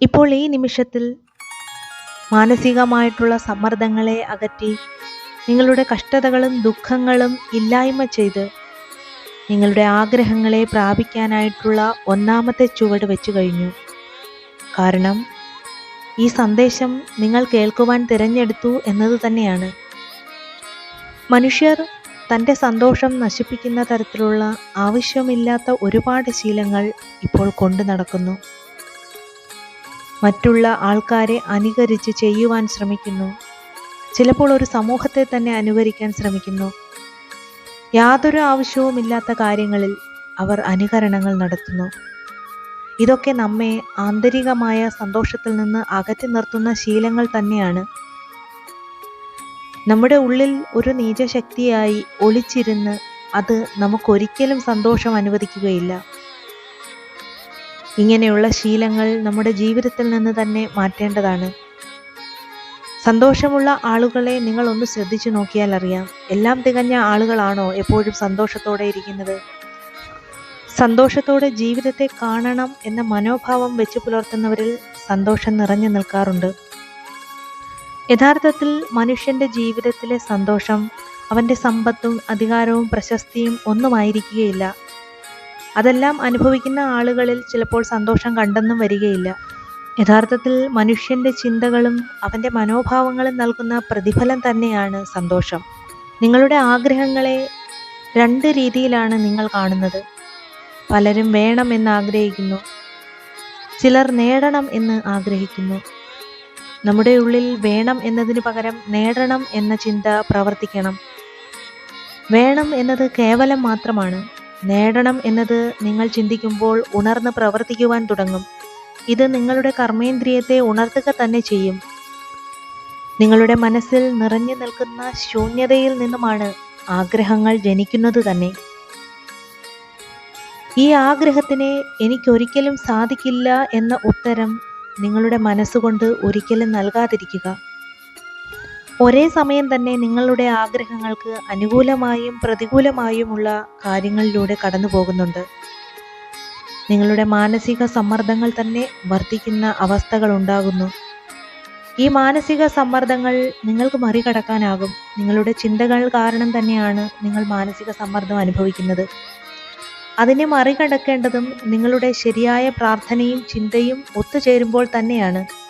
ഇപ്പോൾ ഈ നിമിഷത്തിൽ മാനസികമായിട്ടുള്ള സമ്മർദ്ദങ്ങളെ അകറ്റി നിങ്ങളുടെ കഷ്ടതകളും ദുഃഖങ്ങളും ഇല്ലായ്മ ചെയ്ത് നിങ്ങളുടെ ആഗ്രഹങ്ങളെ പ്രാപിക്കാനായിട്ടുള്ള ഒന്നാമത്തെ ചുവട് വെച്ചു കഴിഞ്ഞു. കാരണം ഈ സന്ദേശം നിങ്ങൾ കേൾക്കുവാൻ തിരഞ്ഞെടുത്തു എന്നത് തന്നെയാണ്. മനുഷ്യർ തന്റെ സന്തോഷം നശിപ്പിക്കുന്ന തരത്തിലുള്ള ആവശ്യമില്ലാത്ത ഒരുപാട് ശീലങ്ങൾ ഇപ്പോൾ കൊണ്ടു നടക്കുന്നു. മറ്റുള്ള ആൾക്കാരെ അനുകരിച്ച് ചെയ്യുവാൻ ശ്രമിക്കുന്നു. ചിലപ്പോൾ ഒരു സമൂഹത്തെ തന്നെ അനുകരിക്കാൻ ശ്രമിക്കുന്നു. യാതൊരു ആവശ്യവുമില്ലാത്ത കാര്യങ്ങളിൽ അവർ അനുകരണങ്ങൾ നടത്തുന്നു. ഇതൊക്കെ നമ്മെ ആന്തരികമായ സന്തോഷത്തിൽ നിന്ന് അകറ്റി നിർത്തുന്ന ശീലങ്ങൾ തന്നെയാണ്. നമ്മുടെ ഉള്ളിൽ ഒരു നീചശക്തിയായി ഒളിച്ചിരുന്ന് അത് നമുക്കൊരിക്കലും സന്തോഷം അനുവദിക്കുകയില്ല. ഇങ്ങനെയുള്ള ശീലങ്ങൾ നമ്മുടെ ജീവിതത്തിൽ നിന്ന് തന്നെ മാറ്റേണ്ടതാണ്. സന്തോഷമുള്ള ആളുകളെ നിങ്ങൾ ഒന്ന് ശ്രദ്ധിച്ചു നോക്കിയാൽ അറിയാം. എല്ലാം തികഞ്ഞ ആളുകളാണോ എപ്പോഴും സന്തോഷത്തോടെ ഇരിക്കുന്നത്? സന്തോഷത്തോടെ ജീവിതത്തെ കാണണം എന്ന മനോഭാവം വെച്ച് പുലർത്തുന്നവരിൽ സന്തോഷം നിറഞ്ഞു നിൽക്കാറുണ്ട്. യഥാർത്ഥത്തിൽ മനുഷ്യന്റെ ജീവിതത്തിലെ സന്തോഷം അവന്റെ സമ്പത്തും അധികാരവും പ്രശസ്തിയും ഒന്നുമായിരിക്കുകയില്ല അതെല്ലാം അനുഭവിക്കുന്ന ആളുകളിൽ ചിലപ്പോൾ സന്തോഷം കണ്ടെന്നും വരികയില്ല. യഥാർത്ഥത്തിൽ മനുഷ്യന്റെ ചിന്തകളും അവന്റെ മനോഭാവങ്ങളും നൽകുന്ന പ്രതിഫലം തന്നെയാണ് സന്തോഷം. നിങ്ങളുടെ ആഗ്രഹങ്ങളെ രണ്ട് രീതിയിലാണ് നിങ്ങൾ കാണുന്നത്. പലരും വേണം എന്ന് ആഗ്രഹിക്കുന്നു. ചിലർ നേടണം എന്ന് ആഗ്രഹിക്കുന്നു. നമ്മുടെ ഉള്ളിൽ വേണം എന്നതിന് പകരം നേടണം എന്ന ചിന്ത പ്രവർത്തിക്കണം. വേണം എന്നത് കേവലം മാത്രമാണ്. നേടണം എന്നത് നിങ്ങൾ ചിന്തിക്കുമ്പോൾ ഉണർന്ന് പ്രവർത്തിക്കുവാൻ തുടങ്ങും. ഇത് നിങ്ങളുടെ കർമ്മേന്ദ്രിയത്തെ ഉണർത്തുക തന്നെ ചെയ്യും. നിങ്ങളുടെ മനസ്സിൽ നിറഞ്ഞു നിൽക്കുന്ന ശൂന്യതയിൽ നിന്നുമാണ് ആഗ്രഹങ്ങൾ ജനിക്കുന്നത് തന്നെ. ഈ ആഗ്രഹത്തിന് എനിക്കൊരിക്കലും സാധിക്കില്ല എന്ന ഉത്തരം നിങ്ങളുടെ മനസ്സുകൊണ്ട് ഒരിക്കലും നൽകാതിരിക്കുക. ഒരേ സമയം തന്നെ നിങ്ങളുടെ ആഗ്രഹങ്ങൾക്ക് അനുകൂലമായും പ്രതികൂലമായുമുള്ള കാര്യങ്ങളിലൂടെ കടന്നു പോകുന്നുണ്ട്. നിങ്ങളുടെ മാനസിക സമ്മർദ്ദങ്ങൾ തന്നെ വർദ്ധിക്കുന്ന അവസ്ഥകൾ ഉണ്ടാകുന്നു. ഈ മാനസിക സമ്മർദ്ദങ്ങൾ നിങ്ങൾക്ക് മറികടക്കാനാകും. നിങ്ങളുടെ ചിന്തകൾ കാരണം തന്നെയാണ് നിങ്ങൾ മാനസിക സമ്മർദ്ദം അനുഭവിക്കുന്നത്. അതിനെ മറികടക്കേണ്ടതും നിങ്ങളുടെ ശരിയായ പ്രാർത്ഥനയും ചിന്തയും ഒത്തുചേരുമ്പോൾ തന്നെയാണ്.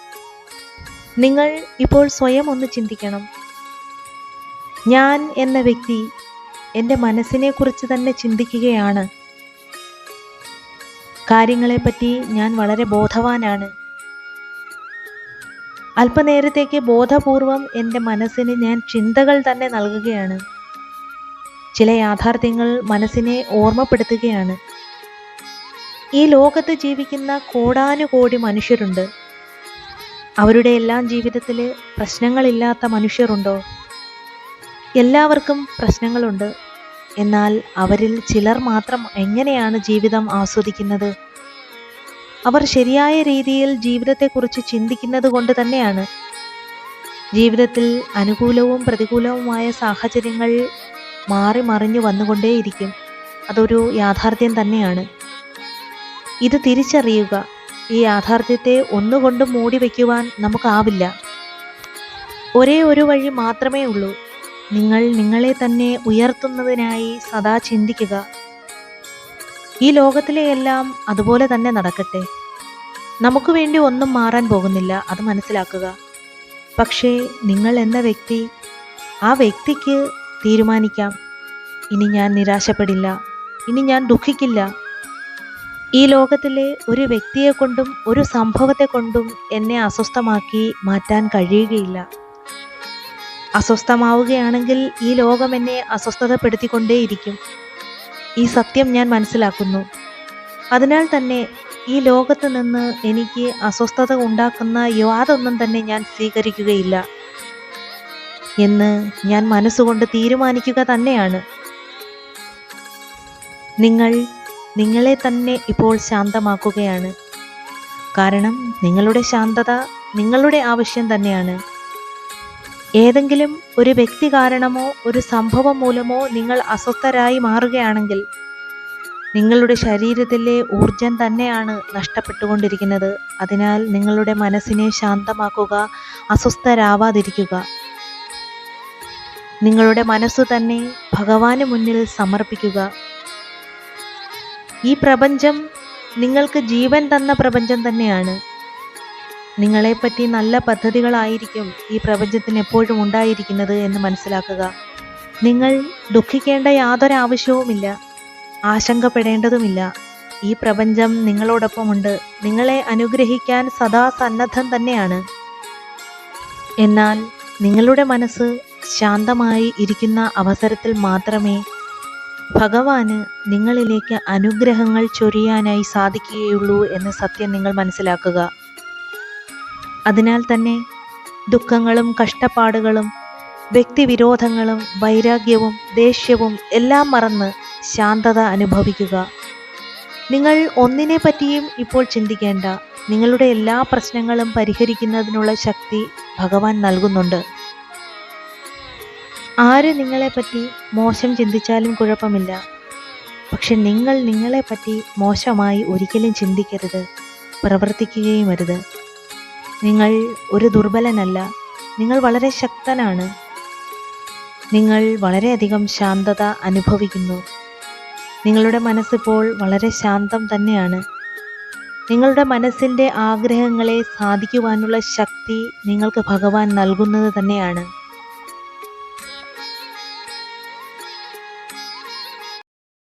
നിങ്ങൾ ഇപ്പോൾ സ്വയം ഒന്ന് ചിന്തിക്കണം. ഞാൻ എന്ന വ്യക്തി എന്റെ മനസ്സിനെക്കുറിച്ച് തന്നെ ചിന്തിക്കുകയാണ്. കാര്യങ്ങളെപ്പറ്റി ഞാൻ വളരെ ബോധവാനാണ്. അല്പനേരത്തേക്ക് ബോധപൂർവം എന്റെ മനസ്സിന് ഞാൻ ചിന്തകൾ തന്നെ നൽകുകയാണ്. ചില യാഥാർത്ഥ്യങ്ങൾ മനസ്സിനെ ഓർമ്മപ്പെടുത്തുകയാണ്. ഈ ലോകത്ത് ജീവിക്കുന്ന കോടാനുകോടി മനുഷ്യരുണ്ട്. അവരുടെ എല്ലാം ജീവിതത്തിൽ പ്രശ്നങ്ങളില്ലാത്ത മനുഷ്യരുണ്ടോ? എല്ലാവർക്കും പ്രശ്നങ്ങളുണ്ട്. എന്നാൽ അവരിൽ ചിലർ മാത്രം എങ്ങനെയാണ് ജീവിതം ആസ്വദിക്കുന്നത്? അവർ ശരിയായ രീതിയിൽ ജീവിതത്തെക്കുറിച്ച് ചിന്തിക്കുന്നത് കൊണ്ട് തന്നെയാണ്. ജീവിതത്തിൽ അനുകൂലവും പ്രതികൂലവുമായ സാഹചര്യങ്ങൾ മാറി മറിഞ്ഞു വന്നുകൊണ്ടേയിരിക്കും. അതൊരു യാഥാർത്ഥ്യം തന്നെയാണ്. ഇത് തിരിച്ചറിയുക ഈ യാഥാർത്ഥ്യത്തെ ഒന്നുകൊണ്ടും മൂടി വയ്ക്കുവാൻ നമുക്കാവില്ല. ഒരേ ഒരു വഴി മാത്രമേ ഉള്ളൂ. നിങ്ങൾ നിങ്ങളെ തന്നെ ഉയർത്തുന്നതിനായി സദാ ചിന്തിക്കുക. ഈ ലോകത്തിലെ എല്ലാം അതുപോലെ തന്നെ നടക്കട്ടെ. നമുക്ക് വേണ്ടി ഒന്നും മാറാൻ പോകുന്നില്ല അത് മനസ്സിലാക്കുക. പക്ഷേ നിങ്ങൾ എന്ന വ്യക്തി ആ വ്യക്തിക്ക് തീരുമാനിക്കാം. ഇനി ഞാൻ നിരാശപ്പെടില്ല. ഇനി ഞാൻ ദുഃഖിക്കില്ല. ഈ ലോകത്തിലെ ഒരു വ്യക്തിയെ കൊണ്ടും ഒരു സംഭവത്തെ കൊണ്ടും എന്നെ അസ്വസ്ഥമാക്കി മാറ്റാൻ കഴിയുകയില്ല. അസ്വസ്ഥമാവുകയാണെങ്കിൽ ഈ ലോകം എന്നെ അസ്വസ്ഥതപ്പെടുത്തിക്കൊണ്ടേയിരിക്കും. ഈ സത്യം ഞാൻ മനസ്സിലാക്കുന്നു. അതിനാൽ തന്നെ ഈ ലോകത്ത് നിന്ന് എനിക്ക് അസ്വസ്ഥത ഉണ്ടാക്കുന്ന യാതൊന്നും തന്നെ ഞാൻ സ്വീകരിക്കുകയില്ല. എന്ന് ഞാൻ മനസ്സുകൊണ്ട് തീരുമാനിക്കുക തന്നെയാണ്. നിങ്ങൾ നിങ്ങളെ തന്നെ ഇപ്പോൾ ശാന്തമാക്കുകയാണ്. കാരണം നിങ്ങളുടെ ശാന്തത നിങ്ങളുടെ ആവശ്യം തന്നെയാണ്. ഏതെങ്കിലും ഒരു വ്യക്തി കാരണമോ ഒരു സംഭവം മൂലമോ നിങ്ങൾ അസ്വസ്ഥരായി മാറുകയാണെങ്കിൽ നിങ്ങളുടെ ശരീരത്തിലെ ഊർജം തന്നെയാണ് നഷ്ടപ്പെട്ടുകൊണ്ടിരിക്കുന്നത്. അതിനാൽ നിങ്ങളുടെ മനസ്സിനെ ശാന്തമാക്കുക അസ്വസ്ഥരാവാതിരിക്കുക. നിങ്ങളുടെ മനസ്സു തന്നെ ഭഗവാന് മുന്നിൽ സമർപ്പിക്കുക. ഈ പ്രപഞ്ചം നിങ്ങൾക്ക് ജീവൻ തന്ന പ്രപഞ്ചം തന്നെയാണ്. നിങ്ങളെപ്പറ്റി നല്ല പദ്ധതികളായിരിക്കും ഈ പ്രപഞ്ചത്തിന് എപ്പോഴും ഉണ്ടായിരിക്കുന്നത് എന്ന് മനസ്സിലാക്കുക. നിങ്ങൾ ദുഃഖിക്കേണ്ട യാതൊരു ആവശ്യവുമില്ല ആശങ്കപ്പെടേണ്ടതുമില്ല. ഈ പ്രപഞ്ചം നിങ്ങളോടൊപ്പമുണ്ട് നിങ്ങളെ അനുഗ്രഹിക്കാൻ സദാ സന്നദ്ധം തന്നെയാണ്. എന്നാൽ നിങ്ങളുടെ മനസ്സ് ശാന്തമായി ഇരിക്കുന്ന അവസരത്തിൽ മാത്രമേ ഭഗവാന് നിങ്ങളിലേക്ക് അനുഗ്രഹങ്ങൾ ചൊരിയാനായി സാധിക്കുകയുള്ളൂ എന്ന സത്യം നിങ്ങൾ മനസ്സിലാക്കുക. അതിനാൽ തന്നെ ദുഃഖങ്ങളും കഷ്ടപ്പാടുകളും വ്യക്തിവിരോധങ്ങളും വൈരാഗ്യവും ദേഷ്യവും എല്ലാം മറന്ന് ശാന്തത അനുഭവിക്കുക. നിങ്ങൾ ഒന്നിനെ പറ്റിയും ഇപ്പോൾ ചിന്തിക്കേണ്ട. നിങ്ങളുടെ എല്ലാ പ്രശ്നങ്ങളും പരിഹരിക്കുന്നതിനുള്ള ശക്തി ഭഗവാൻ നൽകുന്നുണ്ട്. ആര് നിങ്ങളെപ്പറ്റി മോശം ചിന്തിച്ചാലും കുഴപ്പമില്ല. പക്ഷെ നിങ്ങൾ നിങ്ങളെപ്പറ്റി മോശമായി ഒരിക്കലും ചിന്തിക്കരുത്. പ്രവർത്തിക്കുകയും അരുത് നിങ്ങൾ ഒരു ദുർബലനല്ല. നിങ്ങൾ വളരെ ശക്തനാണ്. നിങ്ങൾ വളരെയധികം ശാന്തത അനുഭവിക്കുന്നു. നിങ്ങളുടെ മനസ്സിപ്പോൾ വളരെ ശാന്തം തന്നെയാണ്. നിങ്ങളുടെ മനസ്സിന്റെ ആഗ്രഹങ്ങളെ സാധിക്കുവാനുള്ള ശക്തി നിങ്ങൾക്ക് ഭഗവാൻ നൽകുന്നത് തന്നെയാണ്.